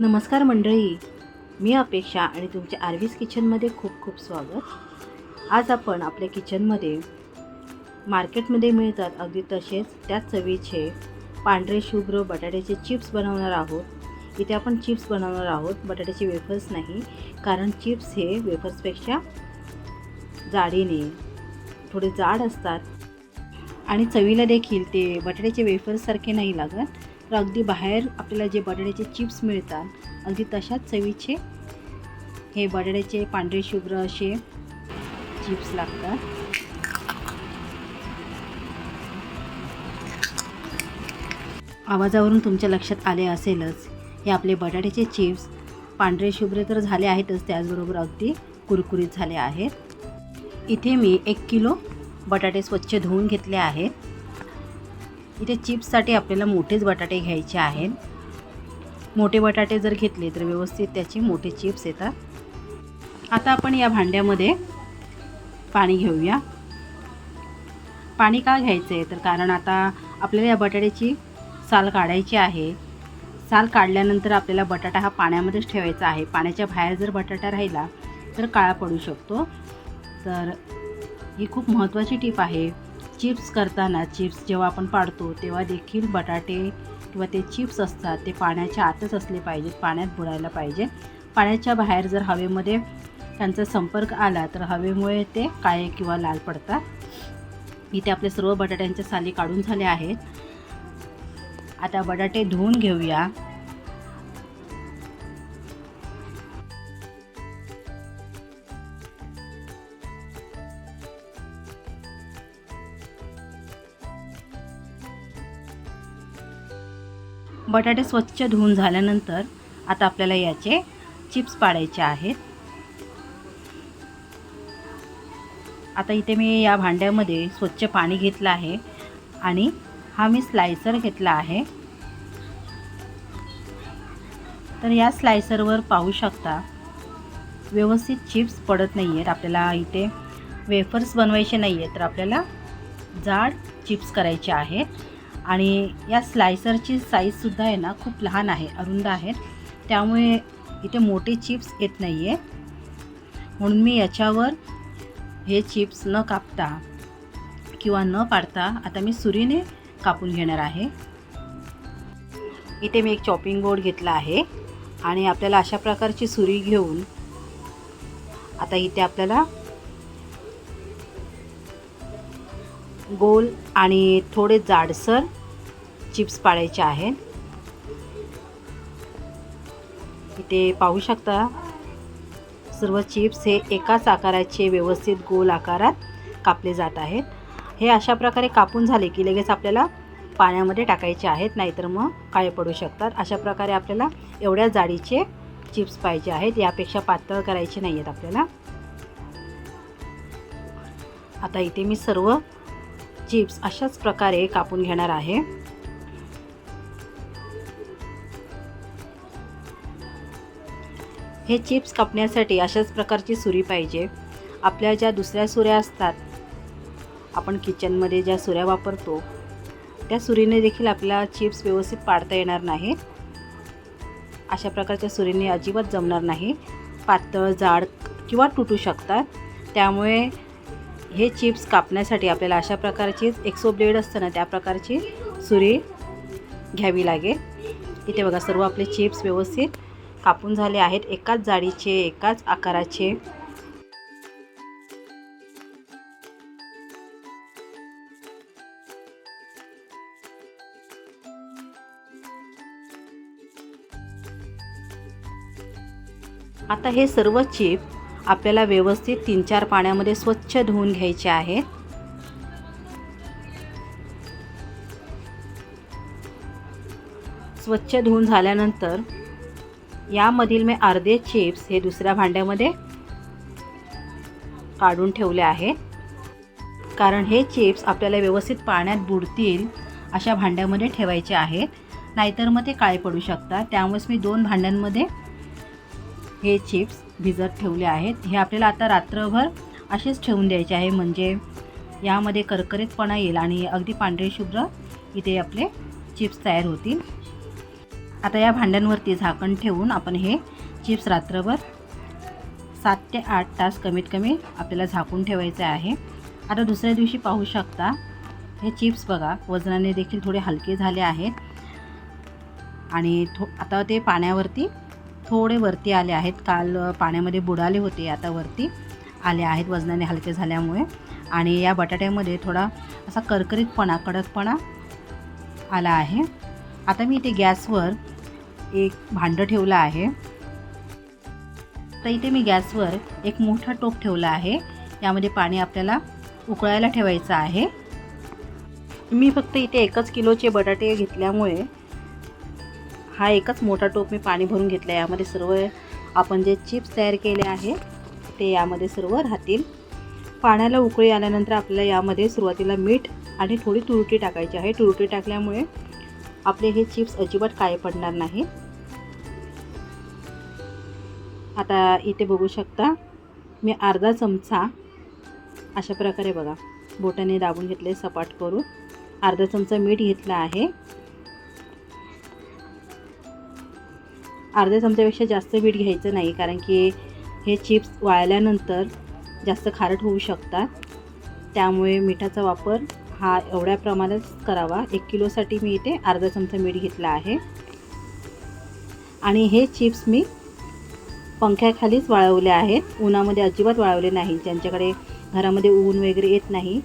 नमस्कार मंडळी. मी अपेक्षा आणि तुमच्या आर्वीस किचनमध्ये खूप खूप स्वागत. आज आपण आपल्या किचनमध्ये मार्केटमध्ये मिळतात अगदी तसेच त्याच चवीचे पांढरे शुभ्र बटाट्याचे चिप्स बनवणार आहोत. इथे आपण चिप्स बनवणार आहोत. बटाट्याचे वेफर्स नाही कारण चिप्स हे वेफर्सपेक्षा जाडीने थोडे जाड असतात. आणि चवीला देखील ते बटाट्याचे वेफर्ससारखे नाही लागत. तर अगदी बाहेर आपल्याला जे बटाट्याचे चिप्स मिळतात अगदी तशाच चवीचे हे बटाट्याचे पांढरे शुभ्र असे चिप्स लागतात. आवाजावरून तुमच्या लक्षात आले असेलच हे आपले बटाट्याचे चिप्स पांढरे शुभ्र तर झाले आहेतच त्याचबरोबर अगदी कुरकुरीत झाले आहेत. इथे मी एक किलो बटाटे स्वच्छ धुवून घेतले आहेत. इथे चिप्ससाठी आपल्याला मोठेच बटाटे घ्यायचे आहेत. मोठे बटाटे जर घेतले तर व्यवस्थित त्याचे मोठे चिप्स येतात. आता आपण या भांड्यामध्ये पाणी घेऊया. पाणी का घ्यायचं आहे तर कारण आता आपल्याला या बटाट्याची साल काढायची आहे. साल काढल्यानंतर आपल्याला बटाटा हा पाण्यामध्येच ठेवायचा आहे. पाण्याच्या बाहेर जर बटाटा राहिला तर काळा पडू शकतो. तर ही खूप महत्त्वाची टीप आहे. चिप्स करताना चिप्स जेव्हा आपण पाडतो तेव्हा देखील बटाटे किंवा ते चिप्स असतात ते पाण्याच्या आतच असले पाहिजेत पाण्यात बुडायला पाहिजे. पाण्याच्या बाहेर जर हवेमध्ये त्यांचा संपर्क आला तर हवेमुळे ते काळे किंवा लाल पडतात. इथे आपले सर्व बटाट्यांच्या साली काढून झाले आहेत. आता बटाटे धुवून घेऊया. बटाटे स्वच्छ धुवून झाल्यानंतर आता आपल्याला याचे चिप्स पाडायचे आहेत. आता इथे मी या भांड्यामध्ये स्वच्छ पाणी घेतलं आहे आणि हा मी स्लायसर घेतला आहे. तर या स्लायसरवर पाहू शकता व्यवस्थित चिप्स पडत नाही आहेत आपल्याला इथे वेफर्स बनवायचे नाही आहेत तर आपल्याला जाड चिप्स करायचे आहेत. आणि या स्लायसरची साईजसुद्धा आहे ना खूप लहान आहे अरुंद आहेत त्यामुळे इथे मोठे चिप्स येत नाही आहे म्हणून मी याच्यावर हे चिप्स न कापता किंवा न पाडता आता मी सुरीने कापून घेणार आहे. इथे मी एक चॉपिंग बोर्ड घेतला आहे आणि आपल्याला अशा प्रकारची सुरी घेऊन आता इथे आपल्याला गोल आणि थोडे जाडसर चिप्स पाडायचे आहेत. इथे पाहू शकता सर्व चिप्स हे एकाच आकाराचे व्यवस्थित गोल आकारात कापले जात आहेत. हे अशा प्रकारे कापून झाले की लगेच आपल्याला पाण्यामध्ये टाकायचे आहेत नाहीतर मग काळे पडू शकतात. अशा प्रकारे आपल्याला एवढ्या जाडीचे चिप्स पाहिजे आहेत यापेक्षा पातळ करायचे नाही आहेत आपल्याला. आता इथे मी सर्व चिप्स अशाच प्रकारे कापून घेणार आहे. हे चिप्स कापण्यासाठी अशाच प्रकारची सुरी पाहिजे. आपल्या ज्या दुसऱ्या सुऱ्या असतात आपण किचनमध्ये ज्या सुऱ्या वापरतो त्या सुरीने देखील आपल्याला चिप्स व्यवस्थित पाडता येणार नाही. अशा प्रकारच्या सुरीने अजिबात जमणार नाही. पातळ जाड किंवा तुटू शकतात. त्यामुळे हे चिप्स कापण्यासाठी आपल्याला अशा प्रकारचीच एक्सो ब्लेड असतं ना त्या प्रकारची सुरी घ्यावी लागेल. इथे बघा सर्व आपले चिप्स व्यवस्थित कापून झाले आहेत. एकाच जाडीचे एकाच आकाराचे. आता हे सर्व चिप्स आपल्याला व्यवस्थित तीन चार पाण्यामध्ये स्वच्छ धुवून घ्यायचे आहेत. स्वच्छ धुवून झाल्यानंतर यामधील मी अर्धे चिप्स हे दुसऱ्या भांड्यामध्ये काढून ठेवले आहेत. कारण हे चिप्स आपल्याला व्यवस्थित पाण्यात बुडतील अशा भांड्यामध्ये ठेवायचे आहेत. नाहीतर मग ते काळे पडू शकतात. त्यामुळेच मी दोन भांड्यांमध्ये हे चिप्स भिजत ठेवले आहेत. हे आपल्याला आता रात्रभर असेच ठेवून द्यायचे आहे. म्हणजे यामध्ये करकरीतपणा येईल आणि अगदी पांढरे शुभ्र इथे आपले चिप्स तयार होतील. आता या भांड्यांवरती झाकण ठेवून आपण हे चिप्स रात्रभर सात ते आठ तास कमीत कमी आपल्याला झाकून ठेवायचे आहे. आता दुसऱ्या दिवशी पाहू शकता हे चिप्स बघा वजनाने देखील थोडे हलके झाले आहेत. आणि थो आता ते पाण्यावरती थोडे वरती आले आहेत. काल पाण्यामध्ये बुडाले होते आता वरती आले आहेत वजनाने हलके झाल्यामुळे. आणि या बटाट्यामध्ये थोडा असा करकरीतपणा कडकपणा आला आहे. आता मी इथे गॅसवर एक भांडं ठेवलं आहे. तर इथे मी गॅसवर एक मोठा टोप ठेवला आहे. यामध्ये पाणी आपल्याला उकळायला ठेवायचं आहे. मी फक्त इथे एकच किलोचे बटाटे घेतल्यामुळे हा एकच मोठा टोप मी पाणी भरून घेतला आहे यामध्ये सर्व आपण जे चिप्स तयार केले आहे ते यामध्ये सर्व राहतील. पाण्याला उकळी आल्यानंतर आपल्याला यामध्ये सुरुवातीला मीठ आणि थोडी तुरटी टाकायची आहे. तुरटी टाकल्यामुळे आपले हे चिप्स अजिबात काय पडणार नाही. आता इथे बघू शकता मी अर्धा चमचा अशा प्रकारे बघा बोटाने दाबून घेतले सपाट करून. अर्धा चमचा मीठ घेतला आहे. अर्ध्या चमच्यापेक्षा जास्त मीठ घ्यायचं नाही कारण की हे चिप्स वाळल्यानंतर जास्त खारट होऊ शकतात. त्यामुळे मिठाचा वापर हा एवढ्या प्रमाणात करावा. एक किलोसाठी मी इथे अर्धा चमचा मीठ घेतला आहे. आणि हे चिप्स मी पंख्याखालीच वाळवले आहेत. उन्हामध्ये अजिबात वाळवले नाही. ज्यांच्याकडे घरामध्ये ऊन वगैरे येत नाही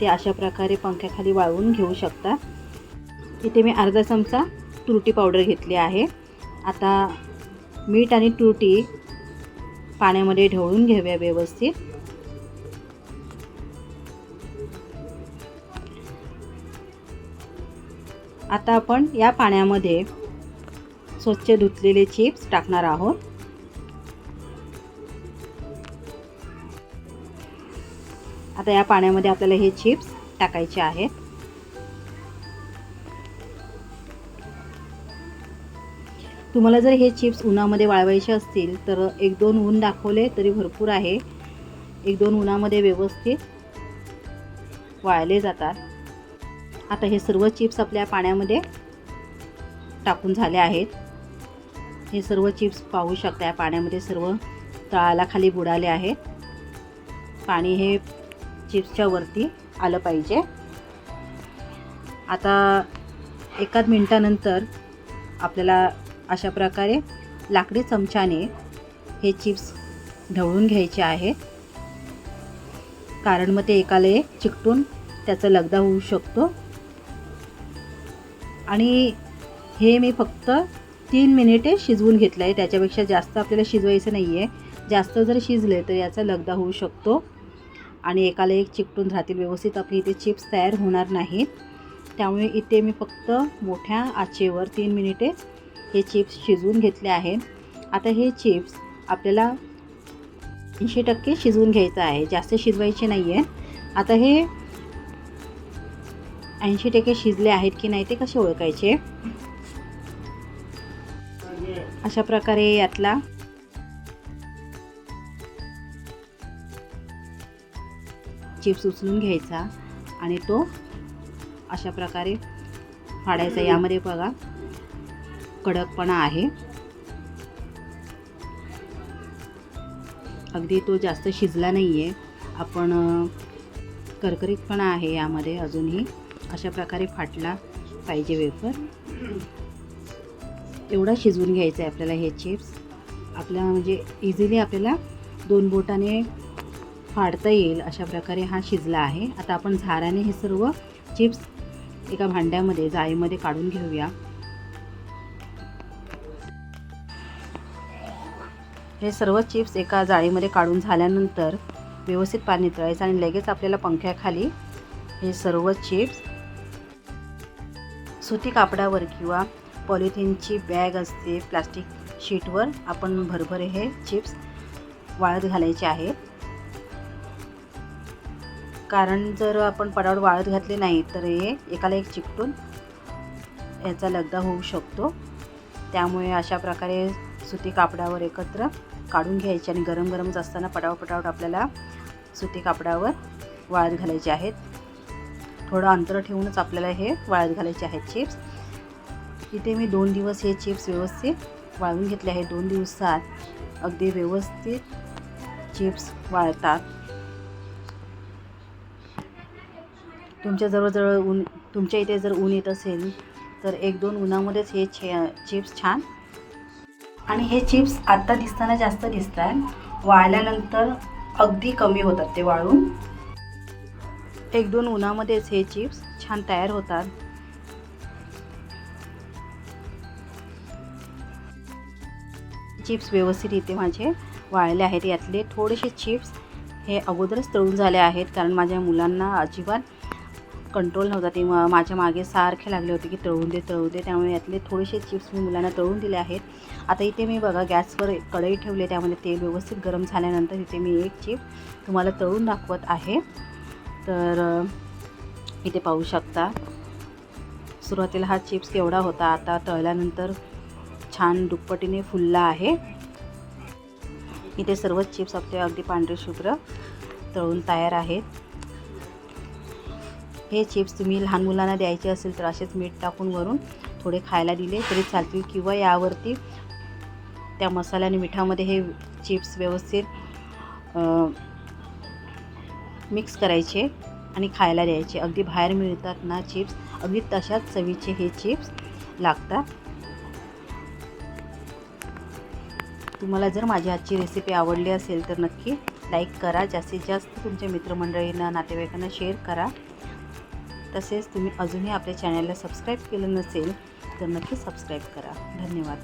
ते अशा प्रकारे पंख्याखाली वाळवून घेऊ शकतात. इथे मी अर्धा चमचा तुरटी पावडर घेतली आहे. आता मीठ आणि तुरटी पाण्यामध्ये ढवळून घेऊया व्यवस्थित. आता आपण या पाण्यामध्ये स्वच्छ धुतलेले चिप्स टाकणार आहोत. आता या पाण्यामध्ये आपल्याला हे चिप्स टाकायचे आहेत. तुम्हाला जर हे चिप्स उन्हामध्ये वाळवायचे असतील तर एक दोन ऊन दाखवले तरी भरपूर आहे. एक दोन उन्हामध्ये व्यवस्थित वाळले जातात. आता हे सर्व चिप्स आपल्या पाण्यामध्ये टाकून झाले आहेत. हे सर्व चिप्स पाहू शकता या पाण्यामध्ये सर्व तळाला खाली बुडाले आहेत. पाणी हे चिप्सच्या वरती आलं पाहिजे. आता एकाच मिनटानंतर आपल्याला अशा प्रकारे लाकडी चमच्याने हे चिप्स ढवळून घ्यायचे आहेत. कारण मग ते एकाला एक चिकटून त्याचा लगदा होऊ शकतो. आणि हे मी फक्त तीन मिनिटे शिजवून घेतलं आहे त्याच्यापेक्षा जास्त आपल्याला शिजवायचं नाही आहे जास्त जर शिजले तर याचा लगदा होऊ शकतो. आणि एकाला एक चिकटून राहतील. व्यवस्थित आपले इथे चिप्स तयार होणार नाहीत. त्यामुळे इथे मी फक्त मोठ्या आचेवर तीन मिनिटे हे चिप्स शिजवून घेतले आहेत आता हे चिप्स आपल्याला ऐंशी टक्के शिजवून घ्यायचं आहे. जास्त शिजवायचे नाही आहे आता हे ऐंशी टक्के शिजले आहेत की नाही ते कसे ओळखायचे? अशा प्रकारे यातला चिप्स उचलून घ्यायचा आणि तो अशा प्रकारे फाडायचा. यामध्ये बघा कडकपणा आहे. अगदी तो जास्त शिजला नाही आहे आपण करकरीतपणा आहे यामध्ये अजूनही. अशा प्रकारे फाटला पाहिजे वेफर. एवढा शिजवून घ्यायचं आहे आपल्याला हे चिप्स. आपल्या म्हणजे इझिली आपल्याला दोन बोटाने फाडता येईल अशा प्रकारे हा शिजला आहे. आता आपण झाराने हे सर्व चिप्स एका भांड्यामध्ये जाळीमध्ये काढून घेऊया. हे सर्व चिप्स एका जाळीमध्ये काढून झाल्यानंतर व्यवस्थित पाणी तळायचं आणि लगेच आपल्याला पंख्याखाली हे सर्व चिप्स सुती कापडावर किंवा पॉलिथिनची बॅग असते प्लास्टिक शीटवर आपण भरभर हे चिप्स वाळत घालायचे आहेत. कारण जर आपण पडावर वाळत घातले नाही तर हे एकाला एक चिकटून याचा लगदा होऊ शकतो. त्यामुळे अशा प्रकारे सुती कापडावर एकत्र काढून घ्यायचे आणि गरम गरमच असताना पटाव पटावट आपल्याला सुती कापडावर वाळत घालायचे आहेत. थोडं अंतर ठेवूनच आपल्याला हे वाळत घालायचे आहेत चिप्स इथे मी दोन दिवस हे चिप्स व्यवस्थित वाळवून घेतले आहे दोन दिवसात अगदी व्यवस्थित चिप्स वाळतात. तुमच्या जवळजवळ ऊन तुमच्या इथे जर ऊन येत असेल तर एक दोन उन्हामध्येच हे छे चिप्स छान आणि हे चिप्स आत्ता दिसताना जास्त दिसत आहे वाळल्यानंतर अगदी कमी होतात ते वाळून. एक दोन उन्हामध्येच हे चिप्स छान तयार होतात. चिप्स व्यवस्थित इथे माझे वाळले आहेत. यातले थोडेसे चिप्स हे अगोदरच तळून झाले आहेत कारण माझ्या मुलांना अजिबात कंट्रोल नव्हता. ते माझ्या मागे सारखे लागले होते की तळून दे तळून दे. त्यामुळे यातले थोडेसे चिप्स मी मुलांना तळून दिले आहेत. आता इथे मी बघा गॅसवर कढई ठेवली त्यामध्ये तेल व्यवस्थित गरम झाल्यानंतर इथे मी एक चिप तुम्हाला तळून दाखवत आहे. तर इथे पाहू शकता. सुरुवातीला हा चिप्स केवढा होता? आता तळल्यानंतर छान दुप्पटीने फुलला आहे. इथे सर्वच चिप्स आपले अगदी पांढरे शुभ्र तळून तयार आहेत. हे चिप्स तुम्ही लहान मुलांना द्यायचे असेल तर असेच मीठ टाकून वरून थोडे खायला दिले तरी चालतील. किंवा यावरती त्या मसाला आणि मिठामध्ये हे चिप्स व्यवस्थित मिक्स करायचे आणि खायला द्यायचे. अगदी बाहेर मिळतात ना चिप्स अगदी तशाच चवीचे हे चिप्स लागतात. तुम्हाला जर माझी आजची रेसिपी आवडली असेल तर नक्की लाईक करा. जास्तीत जास्त तुमच्या मित्रमंडळींना नातेवाईकांना शेअर करा. तसेच तुम्ही अजूनही आपल्या चॅनलला सबस्क्राईब केलं नसेल तर नक्की सबस्क्राईब करा. धन्यवाद.